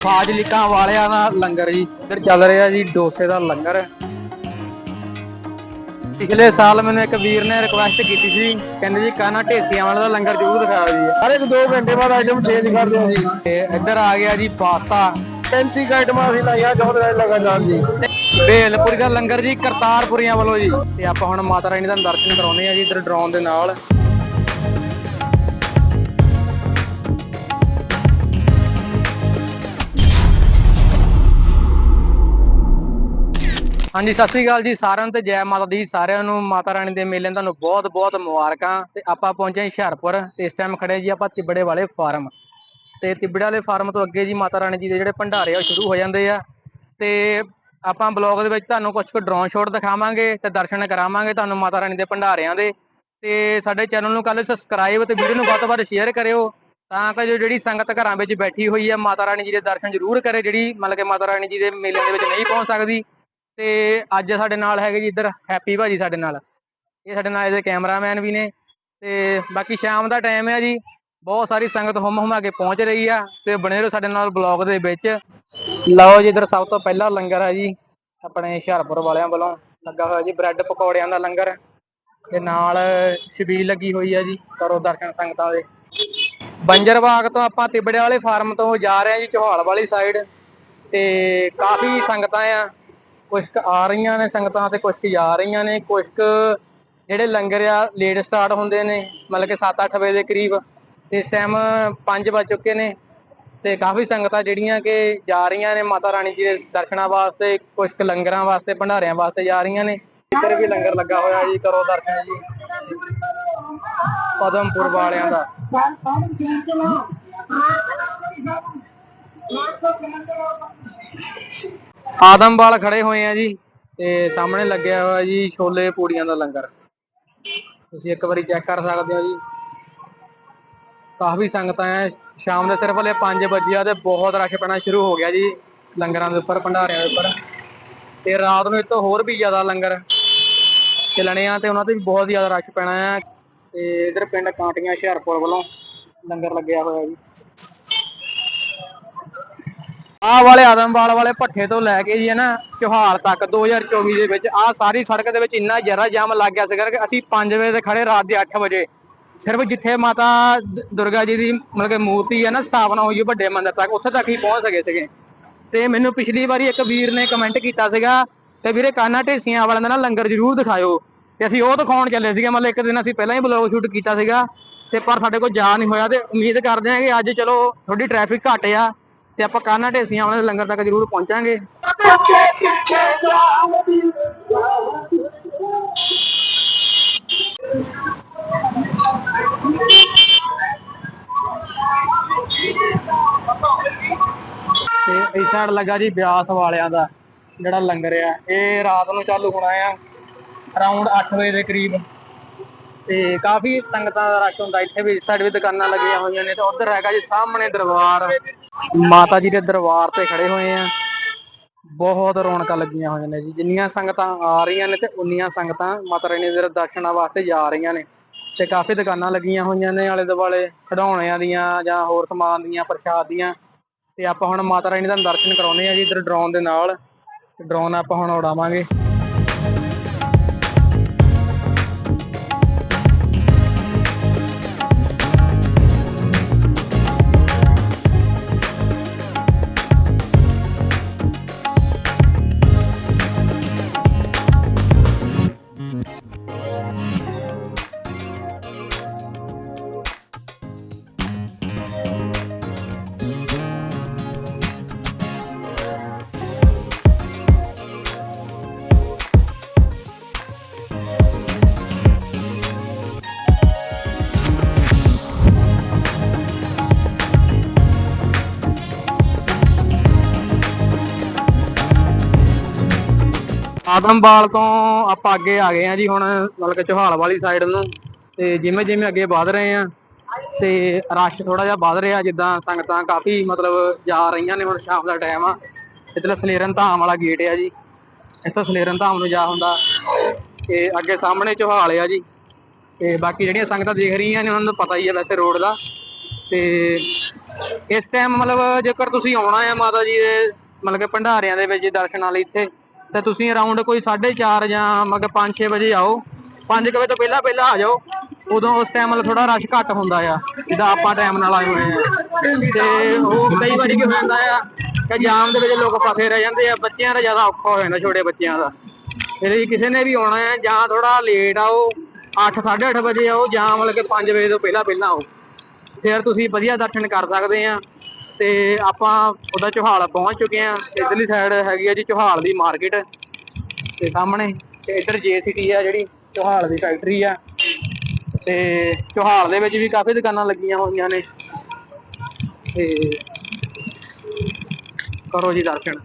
ਫਾਜ਼ਿਲਕਾ ਵਾਲਿਆਂ ਦਾ ਲੰਗਰ ਜੀ। ਇੱਧਰ ਚੱਲ ਰਿਹਾ ਜੀ ਡੋਸੇ ਦਾ ਲੰਗਰ। ਪਿਛਲੇ ਸਾਲ ਮੈਨੂੰ ਇੱਕ ਵੀਰ ਨੇ ਰਿਕੁਐਸਟ ਕੀਤੀ ਸੀ। ਕਹਿੰਦੇ ਜੀ ਕਾਨਾ ਢੇਸੀਆਂ ਵਾਲਾ ਦਾ ਲੰਗਰ ਜ਼ਰੂਰ ਦਿਖਾਓ ਜੀ ਹਰ ਇੱਕ 2 ਘੰਟੇ ਬਾਅਦ ਆਈਟਮ ਚੇਂਜ ਕਰਦੇ ਹਾਂ ਜੀ। ਤੇ ਇੱਧਰ ਆ ਗਿਆ ਜੀ ਪਾਸਤਾ। 35 ਆਈਟਮਾਂ ਅਸੀਂ ਲਾਈਆਂ ਚੌਥ ਰਾਜ ਲਗਾਤਾਰ ਜੀ। ਬੇਲਪੁਰੀ ਦਾ ਲੰਗਰ ਜੀ ਕਰਤਾਰਪੁਰੀਆਂ ਵੱਲੋਂ ਜੀ। ਤੇ ਆਪਾਂ ਹੁਣ ਮਾਤਾ ਰਾਣੀ ਦਾ ਦਰਸ਼ਨ ਕਰਾਉਨੇ ਆ ਜੀ ਇੱਧਰ ਡਰੋਨ ਦੇ ਨਾਲ। ਹਾਂਜੀ, ਸਤਿ ਸ੍ਰੀ ਅਕਾਲ ਜੀ ਸਾਰਿਆਂ ਨੂੰ ਤੇ ਜੈ ਮਾਤਾ ਦੀ। ਸਾਰਿਆਂ ਨੂੰ ਮਾਤਾ ਰਾਣੀ ਦੇ ਮੇਲੇ ਤੁਹਾਨੂੰ ਬਹੁਤ ਬਹੁਤ ਮੁਬਾਰਕਾਂ। ਤੇ ਆਪਾਂ ਪਹੁੰਚੇ ਹਾਂ ਹੁਸ਼ਿਆਰਪੁਰ। ਤੇ ਇਸ ਟਾਈਮ ਖੜੇ ਜੀ ਆਪਾਂ ਤਿਬੜੇ ਵਾਲੇ ਫਾਰਮ। ਤੇ ਤਿਬੜੇ ਵਾਲੇ ਫਾਰਮ ਤੋਂ ਅੱਗੇ ਜੀ ਮਾਤਾ ਰਾਣੀ ਜੀ ਦੇ ਜਿਹੜੇ ਭੰਡਾਰੇ ਆ ਉਹ ਸ਼ੁਰੂ ਹੋ ਜਾਂਦੇ ਆ। ਤੇ ਆਪਾਂ ਬਲੌਗ ਦੇ ਵਿੱਚ ਤੁਹਾਨੂੰ ਕੁਝ ਕੁ ਡਰੋਨ ਸ਼ਾਟ ਦਿਖਾਵਾਂਗੇ ਤੇ ਦਰਸ਼ਨ ਕਰਾਵਾਂਗੇ ਤੁਹਾਨੂੰ ਮਾਤਾ ਰਾਣੀ ਦੇ ਭੰਡਾਰਿਆਂ ਦੇ। ਤੇ ਸਾਡੇ ਚੈਨਲ ਨੂੰ ਕੱਲ ਸਬਸਕ੍ਰਾਈਬ ਤੇ ਵੀਡੀਓ ਨੂੰ ਵੱਧ ਤੋਂ ਵੱਧ ਸ਼ੇਅਰ ਕਰਿਓ। ਤਾਂ ਕਿ ਜੋ ਜਿਹੜੀ ਸੰਗਤ ਘਰਾਂ ਵਿੱਚ ਬੈਠੀ ਹੋਈ ਹੈ ਮਾਤਾ ਰਾਣੀ ਜੀ ਦੇ ਦਰਸ਼ਨ ਜ਼ਰੂਰ ਕਰੇ, ਜਿਹੜੀ ਮਤਲਬ ਕਿ ਮਾਤਾ ਰਾਣੀ ਜੀ ਦੇ ਮੇਲੇ ਦੇ ਵਿੱਚ ਨਹੀਂ ਪਹੁੰਚ ਸਕਦੀ। ਤੇ ਅੱਜ ਸਾਡੇ ਨਾਲ ਹੈਗੇ ਜੀ ਇੱਧਰ ਹੈਪੀ ਭਾਜੀ ਸਾਡੇ ਨਾਲ। ਇਹ ਸਾਡੇ ਨਾਲ ਇਹਦੇ ਕੈਮਰਾਮੈਨ ਵੀ ਨੇ ਤੇ ਬਾਕੀ ਸ਼ਾਮ ਦਾ ਟਾਈਮ ਹੈ ਜੀ। ਬਹੁਤ ਸਾਰੀ ਸੰਗਤ ਹੁਮ ਹੁਮਾ ਕੇ ਪਹੁੰਚ ਰਹੀ ਆ ਤੇ ਬਣੇ ਰਹੋ ਸਾਡੇ ਨਾਲ ਬਲੌਗ ਦੇ ਵਿੱਚ। ਲਓ ਜੀ ਇੱਧਰ ਸਭ ਤੋਂ ਪਹਿਲਾ ਲੰਗਰ ਆ ਜੀ, ਆਪਣੇ ਹੁਸ਼ਿਆਰਪੁਰ ਵਾਲਿਆਂ ਵੱਲੋਂ ਲੱਗਾ ਹੋਇਆ ਜੀ ਬ੍ਰੈਡ ਪਕੌੜਿਆਂ ਦਾ ਲੰਗਰ। ਤੇ ਨਾਲ ਛਬੀਲ ਲੱਗੀ ਹੋਈ ਆ ਜੀ, ਕਰੋ ਦਰਸ਼ਨ ਸੰਗਤਾਂ ਦੇ। ਬੰਜਰ ਬਾਗ ਤੋਂ ਆਪਾਂ ਤਿਬੜੇ ਵਾਲੇ ਫਾਰਮ ਤੋਂ ਜਾ ਰਹੇ ਹਾਂ ਜੀ, ਚੋਹਾਲ ਵਾਲੀ ਸਾਈਡ ਤੇ ਕਾਫੀ ਸੰਗਤਾਂ ਆ। ਕੁਝ ਆ ਰਹੀਆਂ ਨੇ ਸੰਗਤਾਂ ਤੇ ਕੁਝ ਜਾ ਰਹੀਆਂ ਨੇ ਕੁਝ ਜਿਹੜੇ ਲੰਗਰ ਆ ਲੇਟ ਸਟਾਰਟ ਹੁੰਦੇ ਨੇ, ਮਤਲਬ ਕਿ 7-8 ਵਜੇ ਦੇ ਕਰੀਬ, ਇਸ ਟਾਈਮ 5 ਵਜ ਚੁੱਕੇ ਨੇ ਤੇ ਕਾਫੀ ਸੰਗਤਾਂ ਜਿਹੜੀਆਂ ਕਿ ਜਾ ਰਹੀਆਂ ਨੇ ਮਾਤਾ ਰਾਣੀ ਜੀ ਦੇ ਦਰਸ਼ਨਾਂ ਵਾਸਤੇ ਕੁਝ ਲੰਗਰਾਂ ਵਾਸਤੇ, ਭੰਡਾਰਿਆਂ ਵਾਸਤੇ ਜਾ ਰਹੀਆਂ ਨੇ। ਇੱਧਰ ਵੀ ਲੰਗਰ ਲੱਗਾ ਹੋਇਆ ਜੀ, ਕਰੋ ਦਰਸ਼ਨ ਜੀ। ਪਦਮਪੁਰ ਵਾਲਿਆਂ ਦਾ। ਆਦਮਵਾਲ ਖੜੇ ਹੋਏ ਆ ਜੀ, ਤੇ ਸਾਹਮਣੇ ਲੱਗਿਆ ਹੋਇਆ ਜੀ ਛੋਲੇ ਪੂੜੀਆਂ ਦਾ ਲੰਗਰ। ਤੁਸੀਂ ਇੱਕ ਵਾਰੀ ਚੈੱਕ ਕਰ ਸਕਦੇ ਹੋ ਜੀ। ਕਾਫੀ ਸੰਗਤਾਂ ਆ ਸ਼ਾਮ ਦੇ ਸਿਰਫ ਹਲੇ 5 ਵਜੇ ਆ ਤੇ ਬਹੁਤ ਰਸ਼ ਪੈਣਾ ਸ਼ੁਰੂ ਹੋ ਗਿਆ ਜੀ ਲੰਗਰਾਂ ਦੇ ਉੱਪਰ, ਭੰਡਾਰਿਆਂ ਦੇ ਉੱਪਰ। ਤੇ ਰਾਤ ਨੂੰ ਇਹ ਹੋਰ ਵੀ ਜ਼ਿਆਦਾ ਲੰਗਰ ਚੱਲਣੇ ਆ ਤੇ ਉਹਨਾਂ ਤੇ ਵੀ ਬਹੁਤ ਜ਼ਿਆਦਾ ਰਸ਼ ਪੈਣਾ ਆ। ਤੇ ਇਧਰ ਪਿੰਡ ਕਾਂਟੀਆਂ ਹੁਸ਼ਿਆਰਪੁਰ ਵੱਲੋਂ ਲੰਗਰ ਲੱਗਿਆ ਹੋਇਆ ਜੀ। ਆਹ ਵਾਲੇ ਆਦਮਵਾਲ ਵਾਲੇ ਭੱਠੇ ਤੋਂ ਲੈ ਕੇ ਜੀ ਹੈ ਨਾ, ਚੋਹਾਲ ਤੱਕ 2024 ਦੇ ਵਿੱਚ, ਆਹ ਸਾਰੀ ਸੜਕ ਦੇ ਵਿੱਚ ਇੰਨਾ ਜ਼ਿਆਦਾ ਜਾਮ ਲੱਗ ਗਿਆ ਸੀਗਾ ਕਿ ਅਸੀਂ 5 ਵਜੇ ਤੇ ਖੜੇ ਰਾਤ ਦੇ 8 ਵਜੇ। ਸਿਰਫ ਜਿੱਥੇ ਮਾਤਾ ਦੁਰਗਾ ਜੀ ਦੀ ਮਤਲਬ ਕਿ ਮੂਰਤੀ ਹੈ ਨਾ, ਸਥਾਪਨਾ ਹੋਈ ਵੱਡੇ ਮੰਦਿਰ ਤੱਕ, ਉੱਥੇ ਤੱਕ ਹੀ ਪਹੁੰਚ ਸਕੇ ਸੀਗੇ। ਤੇ ਮੈਨੂੰ ਪਿਛਲੀ ਵਾਰੀ ਇੱਕ ਵੀਰ ਨੇ ਕਮੈਂਟ ਕੀਤਾ ਸੀਗਾ, ਤੇ ਵੀਰੇ ਕਾਨਾ ਢੇਸੀਆਂ ਵਾਲਿਆਂ ਦਾ ਨਾ ਲੰਗਰ ਜ਼ਰੂਰ ਦਿਖਾਇਓ। ਤੇ ਅਸੀਂ ਉਹ ਦਿਖਾਉਣ ਚੱਲੇ ਸੀਗੇ, ਮਤਲਬ ਇੱਕ ਦਿਨ ਅਸੀਂ ਪਹਿਲਾਂ ਹੀ ਬਲੌਗ ਸ਼ੂਟ ਕੀਤਾ ਸੀਗਾ, ਤੇ ਪਰ ਸਾਡੇ ਕੋਲ ਜਾ ਨਹੀਂ ਹੋਇਆ, ਤੇ ਉਮੀਦ ਕਰਦੇ ਹਾਂ ਕਿ ਅੱਜ ਚਲੋ ਥੋੜੀ ਟ੍ਰੈਫਿਕ ਘੱਟ ਆ। ਤੇ ਆਪਾਂ ਕਾਨਾ ਢੇਸੀਆਂ ਵਾਲੇ ਲੰਗਰ ਤੱਕ ਜ਼ਰੂਰ ਪਹੁੰਚਾਂਗੇ। ਤੇ ਇਸ ਸਾਈਡ ਲੱਗਾ ਜੀ ਬਿਆਸ ਵਾਲਿਆਂ ਦਾ ਜਿਹੜਾ ਲੰਗਰ ਆ। ਇਹ ਰਾਤ ਨੂੰ ਚਾਲੂ ਹੋਣਾ ਆ ਅਰਾਊਂਡ 8 ਵਜੇ ਦੇ ਕਰੀਬ। ਤੇ ਕਾਫੀ ਸੰਗਤਾਂ ਦਾ ਰਸ਼ ਹੁੰਦਾ, ਇੱਥੇ ਵੀ ਇਸ ਸਾਈਡ ਵੀ ਦੁਕਾਨਾਂ ਲੱਗੀਆਂ ਹੋਈਆਂ ਨੇ ਤੇ ਉਧਰ ਹੈਗਾ ਜੀ ਸਾਹਮਣੇ ਦਰਬਾਰ। ਮਾਤਾ ਜੀ ਦੇ ਦਰਬਾਰ ਤੇ ਖੜੇ ਹੋਏ ਆ। ਬਹੁਤ ਰੌਣਕਾਂ ਲੱਗੀਆਂ ਹੋਈਆਂ ਨੇ ਜੀ। ਜਿੰਨੀਆਂ ਸੰਗਤਾਂ ਆ ਰਹੀਆਂ ਨੇ ਤੇ ਉਨੀਆਂ ਸੰਗਤਾਂ ਮਾਤਾ ਰਾਣੀ ਦੇ ਦਰਸ਼ਨਾਂ ਵਾਸਤੇ ਜਾ ਰਹੀਆਂ ਨੇ। ਤੇ ਕਾਫੀ ਦੁਕਾਨਾਂ ਲੱਗੀਆਂ ਹੋਈਆਂ ਨੇ ਆਲੇ ਦੁਆਲੇ, ਖਿਡੌਣਿਆਂ ਦੀਆਂ ਜਾਂ ਹੋਰ ਸਮਾਨ ਦੀਆਂ, ਪ੍ਰਸ਼ਾਦ ਦੀਆਂ। ਤੇ ਆਪਾਂ ਹੁਣ ਮਾਤਾ ਰਾਣੀ ਦਾ ਦਰਸ਼ਨ ਕਰਾਉਨੇ ਆ ਜੀ, ਇਧਰ ਡਰੋਨ ਦੇ ਨਾਲ। ਡਰੋਨ ਆਪਾਂ ਹੁਣ ਉਡਾਵਾਂਗੇ। ਆਦਮਵਾਲ ਤੋਂ ਆਪਾਂ ਅੱਗੇ ਆ ਗਏ ਆ ਜੀ ਹੁਣ ਮਤਲਬ ਕਿ ਚੋਹਾਲ ਵਾਲੀ ਸਾਈਡ ਨੂੰ। ਤੇ ਜਿਵੇਂ ਜਿਵੇਂ ਅੱਗੇ ਵਧ ਰਹੇ ਆ ਤੇ ਰਸ਼ ਥੋੜਾ ਜਿਹਾ ਵੱਧ ਰਿਹਾ ਜਿੱਦਾਂ ਸੰਗਤਾਂ ਕਾਫੀ ਮਤਲਬ ਜਾ ਰਹੀਆਂ ਨੇ ਹੁਣ ਸ਼ਾਮ ਦਾ ਟਾਈਮ ਆ। ਇੱਧਰ ਸਲੇਰਨ ਧਾਮ ਵਾਲਾ ਗੇਟ ਆ ਜੀ। ਇੱਥੋਂ ਸਲੇਰਨ ਧਾਮ ਨੂੰ ਜਾ ਹੁੰਦਾ। ਤੇ ਅੱਗੇ ਸਾਹਮਣੇ ਚੋਹਾਲ ਆ ਜੀ। ਤੇ ਬਾਕੀ ਜਿਹੜੀਆਂ ਸੰਗਤਾਂ ਦੇਖ ਰਹੀਆਂ ਨੇ, ਉਹਨਾਂ ਨੂੰ ਪਤਾ ਹੀ ਆ ਵੈਸੇ ਰੋਡ ਦਾ। ਤੇ ਇਸ ਟਾਈਮ ਮਤਲਬ ਜੇਕਰ ਤੁਸੀਂ ਆਉਣਾ ਹੈ ਮਾਤਾ ਜੀ ਦੇ ਮਤਲਬ ਕਿ ਭੰਡਾਰਿਆਂ ਦੇ ਵਿੱਚ ਦਰਸ਼ਨਾਂ ਲਈ ਇੱਥੇ ਤੇ ਤੁਸੀਂ ਅਰਾਊਂਡ ਕੋਈ 4:30 ਜਾਂ ਮਤਲਬ 5-6 ਵਜੇ ਆਓ। 5 ਵਜੇ ਤੋਂ ਪਹਿਲਾਂ ਪਹਿਲਾਂ ਆ ਜਾਓ। ਉਦੋਂ ਉਸ ਟਾਈਮ ਮਤਲਬ ਥੋੜਾ ਰਸ਼ ਘੱਟ ਹੁੰਦਾ ਆ, ਜਿੱਦਾਂ ਆਪਾਂ ਟਾਈਮ ਨਾਲ ਆਏ ਹੋਏ ਆ। ਤੇ ਉਹ ਕਈ ਵਾਰੀ ਕੀ ਹੋ ਆ ਕਿ ਜਾਮ ਦੇ ਵਿੱਚ ਲੋਕ ਫਸੇ ਰਹਿ ਜਾਂਦੇ ਆ। ਬੱਚਿਆਂ ਦਾ ਜ਼ਿਆਦਾ ਔਖਾ ਹੋ ਜਾਂਦਾ, ਛੋਟੇ ਬੱਚਿਆਂ ਦਾ। ਫਿਰ ਕਿਸੇ ਨੇ ਵੀ ਆਉਣਾ ਹੈ ਜਾਂ ਥੋੜਾ ਲੇਟ ਆਓ 8 ਵਜੇ ਆਓ, ਜਾਂ ਮਤਲਬ ਕਿ 5 ਵਜੇ ਤੋਂ ਪਹਿਲਾਂ ਪਹਿਲਾਂ ਆਓ। ਫਿਰ ਤੁਸੀਂ ਵਧੀਆ ਦਰਸ਼ਨ ਕਰ ਸਕਦੇ ਆ। ਤੇ ਆਪਾਂ ਉਹਦਾ ਚੋਹਾਲ ਪਹੁੰਚ ਚੁੱਕੇ ਆ ਇਧਰਲੀ ਸਾਈਡ ਹੈਗੀ ਆ ਜੀ ਚੋਹਾਲ ਦੀ ਮਾਰਕੀਟ ਤੇ ਸਾਹਮਣੇ ਤੇ ਇੱਧਰ ਜੇਸੀਟੀ ਆ ਜਿਹੜੀ ਚੋਹਾਲ ਦੀ ਫੈਕਟਰੀ ਆ। ਤੇ ਚੋਹਾਲ ਦੇ ਵਿੱਚ ਵੀ ਕਾਫੀ ਦੁਕਾਨਾਂ ਲੱਗੀਆਂ ਹੋਈਆਂ ਨੇ। ਤੇ ਕਰੋ ਜੀ ਦਰਸ਼ਨ।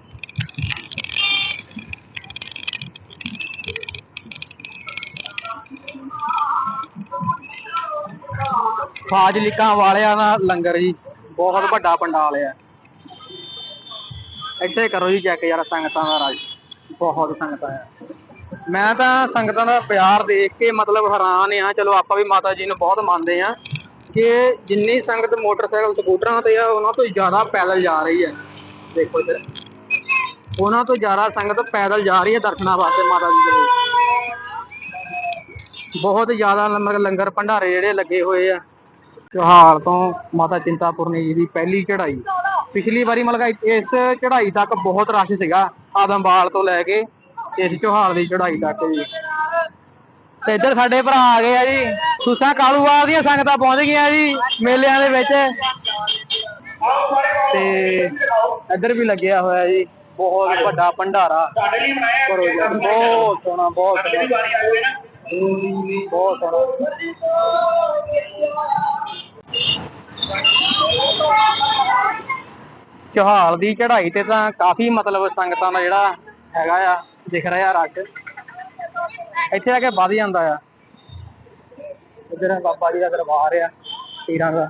ਫਾਜ਼ਿਲਕਾ ਵਾਲਿਆਂ ਦਾ ਲੰਗਰ ਜੀ। ਬਹੁਤ ਵੱਡਾ ਪੰਡਾਲ ਆ। ਇੱਥੇ ਕਰੋ ਜੀ ਚੈੱਕ ਯਾਰ ਸੰਗਤਾਂ ਦਾ ਰਾਜ ਬਹੁਤ ਸੰਗਤਾਂ ਆ। ਮੈਂ ਤਾਂ ਸੰਗਤਾਂ ਦਾ ਪਿਆਰ ਦੇਖ ਕੇ ਮਤਲਬ ਹੈਰਾਨ ਆ। ਚਲੋ ਆਪਾਂ ਵੀ ਮਾਤਾ ਜੀ ਨੂੰ ਬਹੁਤ ਮੰਨਦੇ ਆ ਕਿ ਜਿੰਨੀ ਸੰਗਤ ਮੋਟਰਸਾਈਕਲ, ਸਕੂਟਰਾਂ ਤੇ ਆ, ਉਹਨਾਂ ਤੋਂ ਜ਼ਿਆਦਾ ਪੈਦਲ ਜਾ ਰਹੀ ਹੈ ਦੇਖੋ ਇੱਧਰ। ਉਹਨਾਂ ਤੋਂ ਜ਼ਿਆਦਾ ਸੰਗਤ ਪੈਦਲ ਜਾ ਰਹੀ ਹੈ ਦਰਸ਼ਨਾਂ ਵਾਸਤੇ ਮਾਤਾ ਜੀ ਦੇ ਲਈ। ਬਹੁਤ ਜ਼ਿਆਦਾ ਲੰਗਰ ਲੰਗਰ ਭੰਡਾਰੇ ਜਿਹੜੇ ਲੱਗੇ ਹੋਏ ਆ। ਚੋਹਾਲ ਤੋਂ ਮਾਤਾ ਚਿੰਤਾਪੁਰਨੀ ਜੀ ਦੀ ਪਹਿਲੀ ਚੜ੍ਹਾਈ। ਪਿਛਲੀ ਵਾਰੀ ਮਤਲਬ ਇਸ ਚੜ੍ਹਾਈ ਤੱਕ ਬਹੁਤ ਰਸ਼ ਸੀਗਾ ਆਦਮਵਾਲ ਤੋਂ ਲੈ ਕੇ ਇਸ ਚੋਹਾਲ ਦੀ ਚੜ੍ਹਾਈ ਤੱਕ ਜੀ। ਤੇ ਇੱਧਰ ਸਾਡੇ ਭਰਾ ਆ ਗਏ ਆ ਜੀ। ਸੁਸਾ ਕਾਲੂਵਾਲ ਦੀਆਂ ਸੰਗਤਾਂ ਪਹੁੰਚ ਗਈਆਂ ਜੀ ਮੇਲਿਆਂ ਦੇ ਵਿੱਚ। ਤੇ ਇੱਧਰ ਵੀ ਲੱਗਿਆ ਹੋਇਆ ਜੀ ਬਹੁਤ ਵੱਡਾ ਭੰਡਾਰਾ। ਕਰੋ ਜੀ ਬਹੁਤ ਸੋਹਣਾ ਬਹੁਤ ਸੋਹਣਾ। ਬਹੁਤ ਸੋਹਣਾ। ਚੌਹਾਲ ਦੀ ਚੜ੍ਹਾਈ ਤੇ ਤਾਂ ਕਾਫੀ ਮਤਲਬ ਸੰਗਤਾਂ ਦਾ ਜਿਹੜਾ ਹੈਗਾ ਆ, ਦਿਖ ਰਿਹਾ ਰਸ਼ ਇੱਥੇ ਆ ਕੇ ਵੱਧ ਜਾਂਦਾ ਆ। ਇੱਧਰ ਬਾਬਾ ਜੀ ਦਾ ਦਰਬਾਰ ਆ, ਪੀਰਾਂ ਦਾ।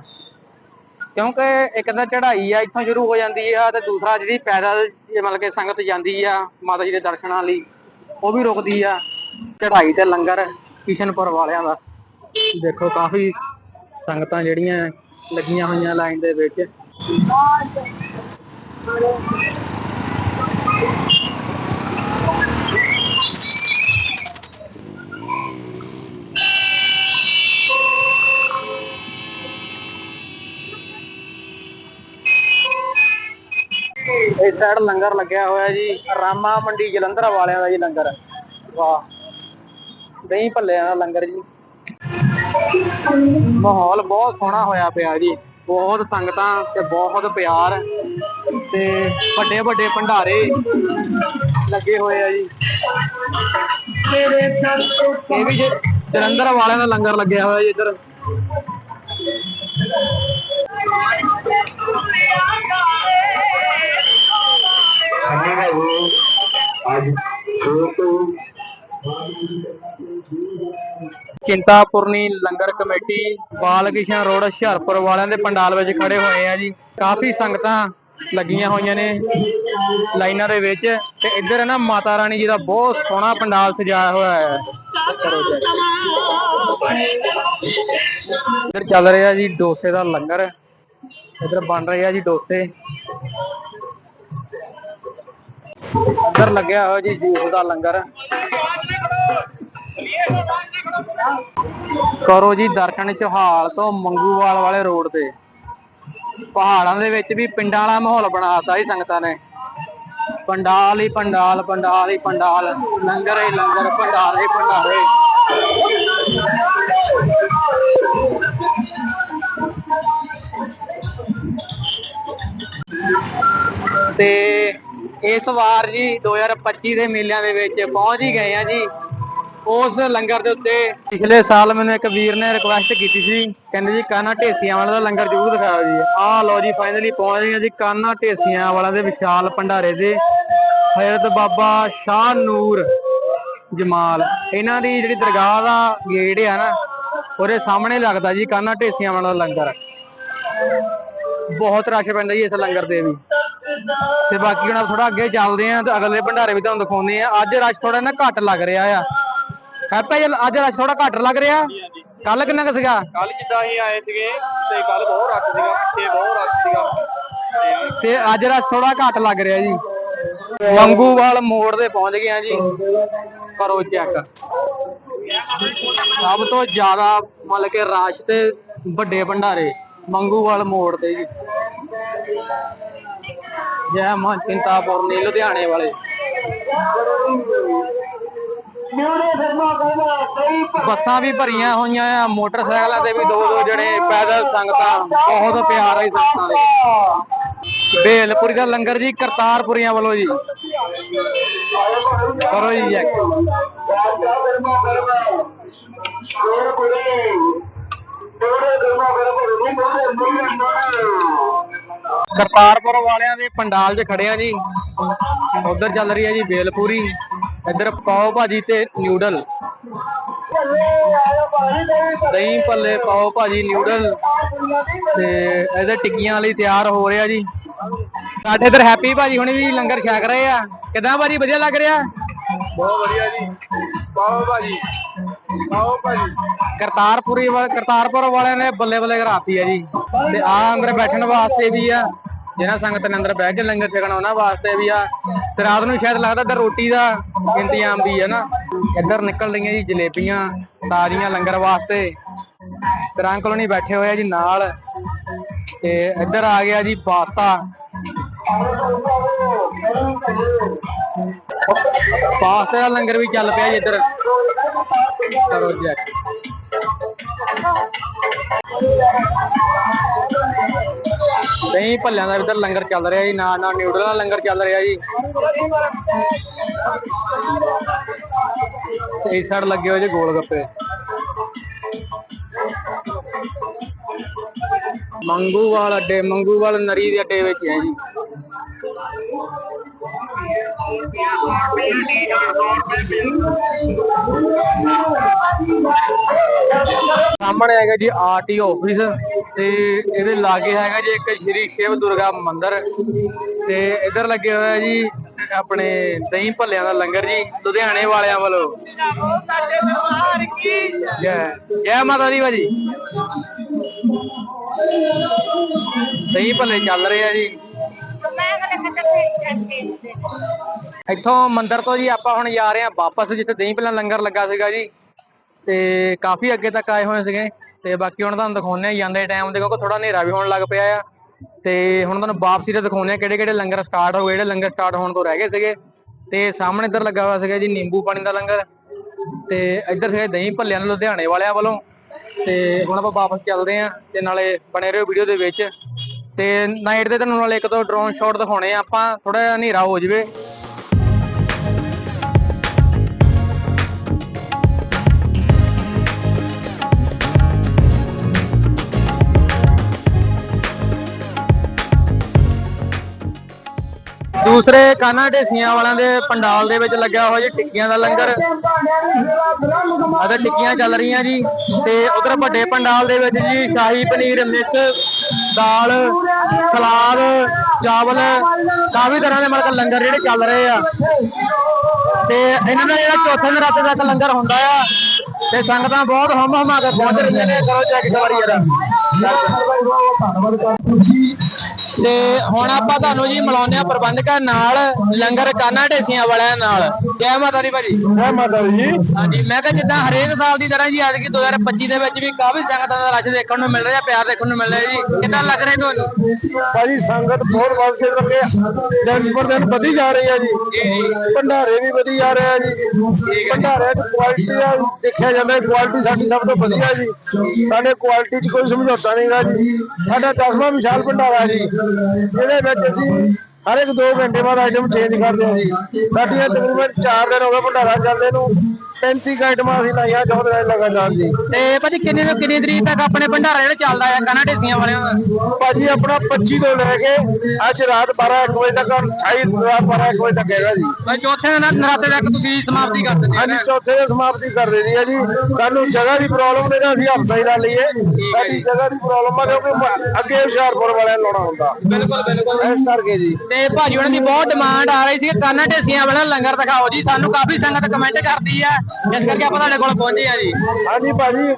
ਕਿਉਂਕਿ ਇੱਕ ਤਾਂ ਚੜ੍ਹਾਈ ਆ, ਇੱਥੋਂ ਸ਼ੁਰੂ ਹੋ ਜਾਂਦੀ ਆ ਤੇ ਦੂਸਰਾ ਜਿਹੜੀ ਪੈਦਲ ਮਤਲਬ ਕਿ ਸੰਗਤ ਜਾਂਦੀ ਆ, ਮਾਤਾ ਜੀ ਦੇ ਦਰਸ਼ਨਾਂ ਲਈ, ਉਹ ਵੀ ਰੁਕਦੀ ਆ। ਚੜ੍ਹਾਈ ਤੇ ਲੰਗਰ ਕਿਸ਼ਨਪੁਰ ਵਾਲਿਆਂ ਦਾ। ਦੇਖੋ ਕਾਫੀ ਸੰਗਤਾਂ ਜਿਹੜੀਆਂ ਲੱਗੀਆਂ ਹੋਈਆਂ ਲਾਈਨ ਦੇ ਵਿੱਚ। ਇਸ ਸਾਈਡ ਲੰਗਰ ਲੱਗਿਆ ਹੋਇਆ ਜੀ। ਰਾਮਾ ਮੰਡੀ ਜਲੰਧਰ ਵਾਲਿਆਂ ਦਾ ਜੀ ਲੰਗਰ। ਵਾਹ। ਦਹੀਂ ਭੱਲਿਆਂ ਦਾ ਲੰਗਰ ਜੀ। ਮਾਹੌਲ ਬਹੁਤ ਸੋਹਣਾ ਹੋਇਆ ਪਿਆ ਜੀ। ਬਹੁਤ ਸੰਗਤਾਂ ਤੇ ਬਹੁਤ ਪਿਆਰ ਤੇ ਵੱਡੇ ਵੱਡੇ ਭੰਡਾਰੇ ਲੱਗੇ ਹੋਏ ਆ ਜੀ। ਇਹ ਵੀ ਜੀ ਜਲੰਧਰ ਵਾਲਿਆਂ ਦਾ ਲੰਗਰ ਲੱਗਿਆ ਹੋਇਆ ਜੀ ਇੱਧਰ। ਚਿੰਤਾਪੁਰਨੀ ਲੰਗਰ ਕਮੇਟੀ ਬਾਲ ਰੋਡ, ਹੁਸ਼ਿਆਰਪੁਰ ਵਾਲਿਆਂ ਦੇ ਪੰਡਾਲ ਵਿੱਚ ਖੜੇ ਹੋਏ ਆ ਜੀ। ਕਾਫੀ ਸੰਗਤਾਂ ਲੱਗੀਆਂ ਹੋਈਆਂ ਨੇ ਲਾਈਨਾਂ ਦੇ ਵਿੱਚ ਤੇ ਇੱਧਰ ਹੈ ਨਾ ਮਾਤਾ ਰਾਣੀ ਜੀ ਦਾ ਬਹੁਤ ਸੋਹਣਾ ਪੰਡਾਲ ਸਜਾਇਆ ਹੋਇਆ ਹੈ। ਇੱਧਰ ਚੱਲ ਰਿਹਾ ਜੀ ਡੋਸੇ ਦਾ ਲੰਗਰ। ਇੱਧਰ ਬਣ ਰਹੇ ਆ ਜੀ ਡੋਸੇ। ਇੱਧਰ ਲੱਗਿਆ ਹੋਇਆ ਜੀ ਜੂਸ ਦਾ ਲੰਗਰ। ਕਰੋ ਜੀ ਦਰਸ਼ਨ ਚੌਹਾਲ ਤੋਂ ਮੰਗੂਵਾਲ ਵਾਲੇ ਰੋਡ ਤੇ। ਪਹਾੜਾਂ ਦੇ ਵਿੱਚ ਵੀ ਪਿੰਡਾਂ ਵਾਲਾ ਮਾਹੌਲ ਬਣਾਤਾ ਹੀ ਸੰਗਤਾਂ ਨੇ। ਪੰਡਾਲ ਹੀ ਪੰਡਾਲ ਪੰਡਾਲ ਹੀ ਪੰਡਾਲ। ਲੰਗਰ ਹੀ ਲੰਗਰ, ਪੰਡਾਲ ਹੀ ਪੰਡਾਲੇ। ਤੇ ਇਸ ਵਾਰ ਜੀ 2025 ਦੇ ਮੇਲਿਆਂ ਦੇ ਵਿੱਚ ਪਹੁੰਚ ਹੀ ਗਏ ਆ ਜੀ। ਉਸ ਲੰਗਰ ਦੇ ਉੱਤੇ ਪਿਛਲੇ ਸਾਲ ਮੈਨੂੰ ਇੱਕ ਵੀਰ ਨੇ ਰਿਕੁਐਸਟ ਕੀਤੀ ਸੀ, ਕਹਿੰਦੇ ਜੀ ਕਾਨਾ ਢੇਸੀਆਂ ਵਾਲਾ ਦਾ ਲੰਗਰ ਜ਼ਰੂਰ ਦਿਖਾਓ ਜੀ ਆਹ ਲਓ ਜੀ ਫਾਈਨਲੀ ਪਹੁੰਚ ਗਏ ਆ ਜੀ ਕਾਨਾ ਢੇਸੀਆਂ ਵਾਲਾ ਦੇ ਵਿਸ਼ਾਲ ਭੰਡਾਰੇ ਦੇ। ਹਜ਼ਰਤ ਬਾਬਾ ਸ਼ਾਹ ਨੂਰ ਜਮਾਲ, ਇਹਨਾਂ ਦੀ ਜਿਹੜੀ ਦਰਗਾਹ ਦਾ ਗੇਟ ਆ ਨਾ, ਉਹਦੇ ਸਾਹਮਣੇ ਲੱਗਦਾ ਜੀ ਕਾਨਾ ਢੇਸੀਆਂ ਵਾਲਾ ਲੰਗਰ। ਬਹੁਤ ਰਸ਼ ਪੈਂਦਾ ਜੀ ਇਸ ਲੰਗਰ ਦੇ ਵੀ। ਤੇ ਬਾਕੀ ਹੁਣ ਥੋੜਾ ਅੱਗੇ ਚੱਲਦੇ ਆਂ ਤੇ ਅਗਲੇ ਭੰਡਾਰੇ ਵੀ ਤੁਹਾਨੂੰ ਦਿਖਾਉਂਦੇ ਆ। ਅੱਜ ਰਸ਼ ਥੋੜਾ ਨਾ ਘੱਟ ਲੱਗ ਰਿਹਾ ਆ। ਹੈਪਾ ਜੀ ਅੱਜ ਰਸ਼ ਥੋੜਾ ਘੱਟ ਲੱਗ ਰਿਹਾ। ਕੱਲ ਕਿੰਨਾ ਕੁ ਸੀਗਾ? ਕੱਲ ਜਿੱਦਾਂ ਅਸੀਂ ਆਏ ਸੀਗੇ ਤੇ ਕੱਲ ਬਹੁਤ ਰੱਖ ਸੀਗਾ ਪਿੱਛੇ ਬਹੁਤ ਰੱਖ ਸੀਗਾ। ਤੇ ਅੱਜ ਰਸ ਥੋੜਾ ਘੱਟ ਲੱਗ ਰਿਹਾ ਜੀ। ਮੰਗੂਵਾਲ ਮੋੜ ਤੇ ਪਹੁੰਚ ਗਏ ਆ ਜੀ। ਕਰੋ ਚੈੱਕ ਸਭ ਤੋਂ ਜ਼ਿਆਦਾ ਮਤਲਬ ਕਿ ਰਸ਼ ਤੇ ਵੱਡੇ ਭੰਡਾਰੇ ਮੰਗੂਵਾਲ ਮੋੜ ਤੇ ਜੀ। ਜੈ ਮਾਂ ਚਿੰਤਾਪੁਰ ਨੇ ਲੁਧਿਆਣੇ ਵਾਲੇ। ਬੱਸਾਂ ਵੀ ਭਰੀਆਂ ਹੋਈਆਂ ਆ ਮੋਟਰਸਾਈਕਲਾਂ ਤੇ ਵੀ ਦੋ ਦੋ ਜਣੇ ਪੈਦਲ ਸੰਗਤਾਂ ਬਹੁਤ ਪਿਆਰ ਹੈ ਸੰਗਤਾਂ ਦੇ। ਬੇਲਪੁਰੀ ਦਾ ਲੰਗਰ ਜੀ ਕਰਤਾਰਪੁਰੀਆਂ ਵੱਲੋਂ ਜੀ। ਕਰੋ ਜੀ ਚੈੱਕ ਕਰਤਾਰਪੁਰ ਵਾਲਿਆਂ ਦੇ ਪੰਡਾਲ 'ਚ ਖੜੇ ਆ ਜੀ। ਉਧਰ ਚੱਲ ਰਹੀ ਹੈ ਜੀ ਬੇਲਪੂਰੀ। ਇੱਧਰ ਪਾਓ ਭਾਜੀ ਤੇ ਨਿਊਡਲ ਦਹੀਂ ਭੱਲੇ ਪਾਓ ਭਾਜੀ ਨਿਊਡਲ ਤੇ ਇਹਦੇ ਟਿੱਕੀਆਂ ਲਈ ਤਿਆਰ ਹੋ ਰਿਹਾ ਜੀ। ਸਾਡੇ ਇੱਧਰ ਹੈਪੀ ਭਾਜੀ ਹੁਣੇ ਵੀ ਲੰਗਰ ਛਕ ਰਹੇ ਆ। ਕਿਦਾਂ ਭਾਜੀ ਵਧੀਆ ਲੱਗ ਰਿਹਾ? ਬਹੁਤ ਵਧੀਆ ਜੀ। ਪਾਓ ਭਾਜੀ। ਪਾਓ ਭਾਜੀ। ਕਰਤਾਰਪੁਰੀ ਵਾਲੇ ਕਰਤਾਰਪੁਰ ਵਾਲਿਆਂ ਨੇ ਬੱਲੇ ਬੱਲੇ ਕਰਾਤੀ ਹੈ ਜੀ। ਤੇ ਆ ਅੰਦਰ ਬੈਠਣ ਵਾਸਤੇ ਵੀ ਆ। ਜਿਹਨਾਂ ਸੰਗਤ ਨੇ ਅੰਦਰ ਬਹਿ ਕੇ ਲੰਗਰ ਛਕਣਾ ਉਹਨਾਂ ਵਾਸਤੇ ਵੀ ਆ। ਤੇ ਰਾਤ ਨੂੰ ਸ਼ਾਇਦ ਲੱਗਦਾ ਇੱਧਰ ਰੋਟੀ ਦਾ ਇੰਤਜ਼ਾਮ ਵੀ ਹੈ ਨਾ। ਇੱਧਰ ਨਿਕਲ ਰਹੀਆਂ ਜੀ ਜਲੇਬੀਆਂ, ਤਾਜ਼ੀਆਂ ਲੰਗਰ ਵਾਸਤੇ। ਤੇ ਕਲੋਨੀ ਬੈਠੇ ਹੋਏ ਆ ਜੀ ਨਾਲ। ਤੇ ਇੱਧਰ ਆ ਗਿਆ ਜੀ ਪਾਸਤਾ। ਪਾਸਤੇ ਦਾ ਲੰਗਰ ਵੀ ਚੱਲ ਪਿਆ ਜੀ ਇੱਧਰ। ਕਰੋ ਚੈੱਕ ਦਹੀਂ ਭੱਲਿਆਂ ਦਾ ਇੱਧਰ ਲੰਗਰ ਚੱਲ ਰਿਹਾ ਜੀ, ਨਾ ਨਾਲ ਨਿਊਡਲਾਂ ਦਾ ਲੰਗਰ ਚੱਲ ਰਿਹਾ ਜੀ। ਤੇ ਇਸ ਸਾਈਡ ਲੱਗੇ ਹੋਏ ਜੀ ਗੋਲ ਗੱਪੇ। ਮੰਗੂਵਾਲ ਅੱਡੇ, ਮੰਗੂਵਾਲ ਨਰੀ ਦੇ ਅੱਡੇ ਵਿੱਚ ਹੈ ਜੀ। ਸਾਹਮਣੇ ਹੈਗਾ ਜੀ ਆਰਟੀਓ ਆਫਿਸ ਤੇ ਇਹਦੇ ਲਾਗੇ ਹੈਗਾ ਜੀ ਇੱਕ ਸ਼੍ਰੀ ਸ਼ਿਵ ਦੁਰਗਾ ਮੰਦਿਰ ਤੇ ਇੱਧਰ ਲੱਗੇ ਹੋਇਆ ਜੀ ਆਪਣੇ ਦਹੀਂ ਭੱਲਿਆਂ ਦਾ ਲੰਗਰ ਜੀ, ਲੁਧਿਆਣੇ ਵਾਲਿਆਂ ਵੱਲੋਂ। ਜੈ ਜੈ ਮਾਤਾ ਦੀ ਭਾਜੀ ਦਹੀਂ ਭੱਲੇ ਚੱਲ ਰਹੇ ਆ ਜੀ। ਇੱਥੋਂ ਮੰਦਿਰ ਤੋਂ ਜੀ ਆਪਾਂ ਹੁਣ ਜਾ ਰਹੇ ਹਾਂ ਵਾਪਸ, ਜਿੱਥੇ ਦਹੀਂ ਭੱਲਾ ਲੰਗਰ ਲੱਗਾ ਸੀਗਾ ਜੀ। ਤੇ ਕਾਫੀ ਅੱਗੇ ਤੱਕ ਆਏ ਹੋਏ ਸੀਗੇ ਤੇ ਬਾਕੀ ਹੁਣ ਤੁਹਾਨੂੰ ਦਿਖਾਉਂਦੇ ਆ ਜਾਂਦੇ ਟਾਈਮ ਦੇ ਕਿਉਂਕਿ ਥੋੜਾ ਹਨੇਰਾ ਵੀ ਹੋਣ ਲੱਗ ਪਿਆ ਆ। ਤੇ ਹੁਣ ਤੁਹਾਨੂੰ ਵਾਪਸੀ ਤੇ ਦਿਖਾਉਂਦੇ ਆ ਕਿਹੜੇ ਕਿਹੜੇ ਲੰਗਰ ਸਟਾਰਟ ਹੋ ਗਏ, ਜਿਹੜੇ ਲੰਗਰ ਸਟਾਰਟ ਹੋਣ ਤੋਂ ਰਹਿ ਗਏ ਸੀਗੇ। ਤੇ ਸਾਹਮਣੇ ਇੱਧਰ ਲੱਗਾ ਹੋਇਆ ਸੀਗਾ ਜੀ, ਨਿੰਬੂ ਪਾਣੀ ਦਾ ਲੰਗਰ। ਤੇ ਇੱਧਰ ਸੀਗਾ ਦਹੀਂ ਭੱਲਿਆਂ ਨੂੰ ਲੁਧਿਆਣੇ ਵਾਲਿਆਂ ਵੱਲੋਂ। ਤੇ ਹੁਣ ਆਪਾਂ ਵਾਪਸ ਚੱਲਦੇ ਆਂ ਤੇ ਨਾਲੇ ਬਣੇ ਰਹੋ ਵੀਡੀਓ ਦੇ ਵਿੱਚ। ਤੇ ਨਾਈਟ ਦੇ ਤੁਹਾਨੂੰ ਨਾਲੇ ਇੱਕ ਦੋ ਡਰੋਨ ਸ਼ਾਟ ਦਿਖਾਉਣੇ ਆ, ਆਪਾਂ ਥੋੜਾ ਜਿਹਾ ਹਨੇਰਾ ਹੋ ਜਵੇ। ਦੂਸਰੇ ਕਾਨਾ ਢੇਸੀਆਂ ਵਾਲਿਆਂ ਦੇ ਪੰਡਾਲ ਦੇ ਵਿੱਚ ਲੱਗਿਆ ਹੋਇਆ ਜੀ, ਟਿੱਕੀਆਂ ਦਾ ਲੰਗਰ। ਅਤੇ ਟਿੱਕੀਆਂ ਚੱਲ ਰਹੀਆਂ ਜੀ। ਤੇ ਉਧਰ ਵੱਡੇ ਪੰਡਾਲ ਦੇ ਵਿੱਚ ਜੀ, ਸ਼ਾਹੀ ਪਨੀਰ ਮਿਕਸ ਦਾਲ, ਸਲਾਦ, ਚਾਵਲ ਕਾਫੀ ਤਰ੍ਹਾਂ ਦੇ ਮਤਲਬ ਲੰਗਰ ਜਿਹੜੇ ਚੱਲ ਰਹੇ ਆ। ਤੇ ਇਹਨਾਂ ਦਾ ਜਿਹੜਾ ਚੌਥੇ ਨਰਾਤੇ ਤੱਕ ਲੰਗਰ ਹੁੰਦਾ ਆ ਤੇ ਸੰਗਤਾਂ ਬਹੁਤ ਹਮ ਹਮਾ ਕੇ ਪਹੁੰਚ ਰਹੀਆਂ ਨੇ। ਕਰੋ ਚੈੱਕ ਇੱਕ ਵਾਰੀ ਜਰਾ। ਤੇ ਹੁਣ ਆਪਾਂ ਤੁਹਾਨੂੰ ਜੀ ਮਿਲਾਉਂਦੇ ਆ ਪ੍ਰਬੰਧਕਾਂ ਨਾਲ ਲੰਗਰ ਕਾਨਾ ਢੇਸੀਆਂ ਵਾਲਿਆਂ ਨਾਲ। ਜੈ ਮਾਤਾ ਦੀ ਭਾਜੀ। ਜੈ ਮਾਤਾ ਦੀ ਜੀ। ਹਾਂਜੀ ਮੈਂ ਕਿਹਾ ਜਿੱਦਾਂ ਹਰੇਕ ਸਾਲ ਦੀ ਤਰ੍ਹਾਂ ਜੀ ਅੱਜ ਕੀ 2025 ਦੇ ਵਿੱਚ ਵੀ ਕਾਫੀ ਸੰਗਤਾਂ ਦਾ ਰਸ਼ ਦੇਖਣ ਨੂੰ ਮਿਲ ਰਿਹਾ ਪਿਆਰ ਦੇਖਣ ਨੂੰ ਮਿਲ ਰਿਹਾ ਜੀ। ਕਿੱਦਾਂ ਲੱਗ ਰਿਹਾ ਤੁਹਾਨੂੰ? ਭਾਜੀ ਸੰਗਤ ਬਹੁਤ ਵੱਧ ਕੇ ਲੱਗੇ ਦਿਨ ਪਰ ਦਿਨ ਵਧੀ ਜਾ ਰਹੀ ਹੈ ਜੀ। ਭੰਡਾਰੇ ਵੀ ਵਧੀ ਜਾ ਰਹੇ ਆ ਜੀ। ਭੰਡਾਰੇ ਦੀ ਕੁਆਲਿਟੀ ਦਾ ਦੇਖਿਆ ਜਾਂਦਾ ਕੁਆਲਿਟੀ ਸਾਡੀ ਸਭ ਤੋਂ ਵਧੀਆ ਜੀ। ਸਾਡੇ ਕੁਆਲਿਟੀ 'ਚ ਕੋਈ ਸਮਝੌਤਾ ਨਹੀਂਗਾ ਜੀ। ਸਾਡਾ 10ਵਾਂ ਵਿਸ਼ਾਲ ਭੰਡਾਰਾ ਜੀ। ਇਹਦੇ ਵਿੱਚ ਅਸੀਂ ਹਰ ਇੱਕ 2 ਘੰਟੇ ਬਾਅਦ ਆਈਟਮ ਚੇਂਜ ਕਰਦੇ ਹਾਂ ਜੀ। ਸਾਡੀਆਂ ਤਕਰੀਬਨ 4 ਦਿਨ ਹੋ ਗਏ ਭੰਡਾਰਾ ਚੱਲਦੇ ਨੂੰ। 35 ਆਈਟਮਾਂ ਅਸੀਂ ਲਾਈਆਂ ਚਾਹੁੰਦੇ ਰਹੇ ਲਗਾਤਾਰ ਜੀ। ਤੇ ਭਾਜੀ ਕਿੰਨੇ ਤੋਂ ਕਿੰਨੀ ਤਰੀਕ ਤੱਕ ਆਪਣੇ ਭੰਡਾਰਾ ਜਿਹੜਾ ਚੱਲਦਾ ਆ ਕਾਨਾ ਢੇਸੀਆਂ ਵਾਲਿਆਂ ਦਾ? ਭਾਜੀ ਆਪਣਾ 25 ਤੋਂ ਲੈ ਕੇ ਅੱਜ ਰਾਤ 12 1 ਵਜੇ ਤੱਕ 28 ਰਾਤ 12 1 ਵਜੇ ਤੱਕ ਹੈਗਾ ਜੀ। ਮੈਂ ਚੌਥੇ ਦਿਨ ਨਰਾਤੇ ਤੱਕ ਤੁਸੀਂ ਸਮਾਪਤੀ ਕਰ ਦਿੰਦੇ ਹਾਂਜੀ ਚੌਥੇ ਦੇ ਸਮਾਪਤੀ ਕਰ ਦੇਣੀ ਹੈ ਜੀ। ਸਾਨੂੰ ਜਗ੍ਹਾ ਦੀ ਪ੍ਰੋਬਲਮ ਨਾ ਅਸੀਂ ਹਫਤਾ ਹੀ ਲਾ ਲਈਏ। ਸਾਡੀ ਜਗ੍ਹਾ ਦੀ ਪ੍ਰੋਬਲਮ ਆ ਕਿਉਂਕਿ ਅੱਗੇ ਹੁਸ਼ਿਆਰਪੁਰ ਵਾਲਿਆਂ ਲਾਉਣਾ ਹੁੰਦਾ। ਬਿਲਕੁਲ ਬਿਲਕੁਲ। ਇਸ ਕਰਕੇ ਜੀ। ਤੇ ਭਾਜੀ ਉਹਨਾਂ ਦੀ ਬਹੁਤ ਡਿਮਾਂਡ ਆ ਰਹੀ ਸੀ ਕਾਨਾ ਢੇਸੀਆਂ ਵਾਲਾ ਲੰਗਰ ਦਿਖਾਓ ਜੀ। ਸਾਨੂੰ ਕਾਫੀ ਸੰਗਤ ਕਮੈਂਟ ਕਰਦੀ ਆ। ਇਸ ਕਰਕੇ ਆਪਾਂ ਤੁਹਾਡੇ ਕੋਲ ਪਹੁੰਚੇ ਆ ਜੀ। ਹਾਂਜੀ ਭਾਜੀ,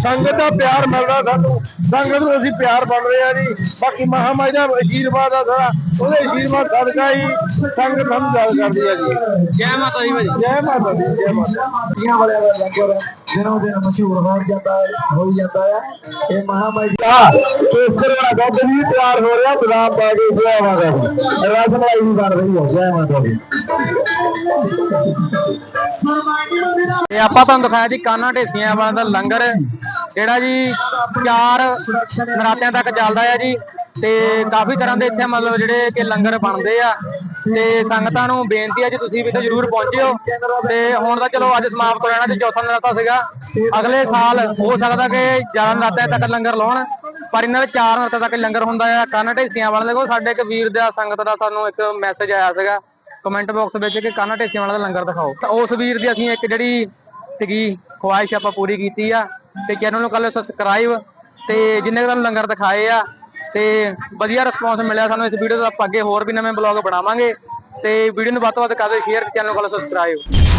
ਸੰਗਤ ਦਾ ਪਿਆਰ ਮਿਲਦਾ ਸਾਨੂੰ। ਸੰਗਤ ਨੂੰ ਅਸੀਂ ਪਿਆਰ ਬਣ ਰਹੇ ਆ ਜੀ। ਬਾਕੀ ਮਹਾਮਾਈ ਦਾ ਅਸ਼ੀਰਵਾਦ ਆ ਸਾਰਾ ਉਹਦੇ ਅਸ਼ੀਰਵਾਦ ਸਦਕਾ ਹੀ ਸੰਗਤ ਸਾਨੂੰ ਯਾਦ ਕਰਦੀ ਆ ਜੀ। ਜੈ ਮਾਤਾ ਦੀ ਭਾਜੀ। ਜੈ ਮਾਤਾ ਦੀ ਜੈ ਮਾਤਾ ਦੀਆਂ ਵਾਲਿਆਂ ਦਾ ਲੰਗਰ ਦਿਨੋਂ ਦਿਨ ਮਸ਼ਹੂਰ ਹੋ ਜਾਂਦਾ ਹੈ ਹੋਈ ਜਾਂਦਾ ਹੈ। ਇਹ ਮਹਾਮਾਈ ਆ ਕੇਸਰ ਦਾ ਦੁੱਧ ਵੀ ਤਿਆਰ ਹੋ ਰਿਹਾ ਬਦਾਮ ਪਾ ਕੇ ਜੈ ਮਾਤਾ ਦੀ। ਰਸਮਲਾਈ ਵੀ ਬਣ ਰਹੀ ਹੈ ਜੈ ਮਾਤਾ ਦੀ। ਤੇ ਆਪਾਂ ਤੁਹਾਨੂੰ ਦਿਖਾਇਆ ਜੀ ਕਾਨਾ ਢੇਸੀਆਂ ਵਾਲਾ ਦਾ ਲੰਗਰ ਜਿਹੜਾ ਜੀ ਚਾਰ ਨਰਾਤਿਆਂ ਤੱਕ ਚੱਲਦਾ ਹੈ ਜੀ। ਤੇ ਕਾਫੀ ਤਰ੍ਹਾਂ ਦੇ ਇੱਥੇ ਮਤਲਬ ਜਿਹੜੇ ਕਿ ਲੰਗਰ ਬਣਦੇ ਆ ਤੇ ਸੰਗਤਾਂ ਨੂੰ ਬੇਨਤੀ ਹੈ ਜੀ, ਤੁਸੀਂ ਵੀ ਇੱਥੇ ਜ਼ਰੂਰ ਪਹੁੰਚਿਓ। ਤੇ ਹੁਣ ਤਾਂ ਚਲੋ ਅੱਜ ਸਮਾਪਤ ਹੋ ਜਾਣਾ ਜੀ ਚੌਥਾ ਨਰਾਤਾ ਸੀਗਾ। ਅਗਲੇ ਸਾਲ ਹੋ ਸਕਦਾ ਕਿ ਜ਼ਿਆਦਾ ਨਰਾਤਿਆਂ ਤੱਕ ਲੰਗਰ ਲਾਉਣ, ਪਰ ਇਹਨਾਂ ਦੇ ਚਾਰ ਨਰਾਤਿਆਂ ਤੱਕ ਲੰਗਰ ਹੁੰਦਾ ਆ। ਕਾਨਾ ਢੇਸੀਆਂ ਵਾਲੇ ਦੇ ਕੋਲ ਸਾਡੇ ਇੱਕ ਵੀਰ ਦਾ, ਸੰਗਤ ਦਾ ਸਾਨੂੰ ਇੱਕ ਮੈਸੇਜ ਆਇਆ ਸੀਗਾ। ਕਮੈਂਟ ਬਾਕਸ ਵਿੱਚ ਕਿ ਕਾਨਾ ਢੇਸੀਆਂ ਵਾਲਾ ਦਾ ਲੰਗਰ ਦਿਖਾਓ। ਤਾਂ ਉਸ ਵੀਰ ਦੀ ਅਸੀਂ ਇੱਕ ਜਿਹੜੀ ਸੀਗੀ ਖੁਆਇਸ਼ ਆਪਾਂ ਪੂਰੀ ਕੀਤੀ ਆ। ਤੇ ਚੈਨਲ ਨੂੰ ਕਰ ਲਿਓ ਸਬਸਕ੍ਰਾਈਬ ਤੇ ਜਿੰਨੇ ਕੁ ਤੁਹਾਨੂੰ ਲੰਗਰ ਦਿਖਾਏ ਆ ਤੇ ਵਧੀਆ ਰਿਸਪੌਂਸ ਮਿਲਿਆ ਸਾਨੂੰ ਇਸ ਵੀਡੀਓ ਦਾ ਆਪਾਂ ਅੱਗੇ ਹੋਰ ਵੀ ਨਵੇਂ ਬਲੌਗ ਬਣਾਵਾਂਗੇ। ਤੇ ਵੀਡੀਓ ਨੂੰ ਵੱਧ ਤੋਂ ਵੱਧ ਕਰਦੇ ਸ਼ੇਅਰ ਤੇ ਚੈਨਲ ਨੂੰ ਕਰ ਸਬਸਕ੍ਰਾਈਬ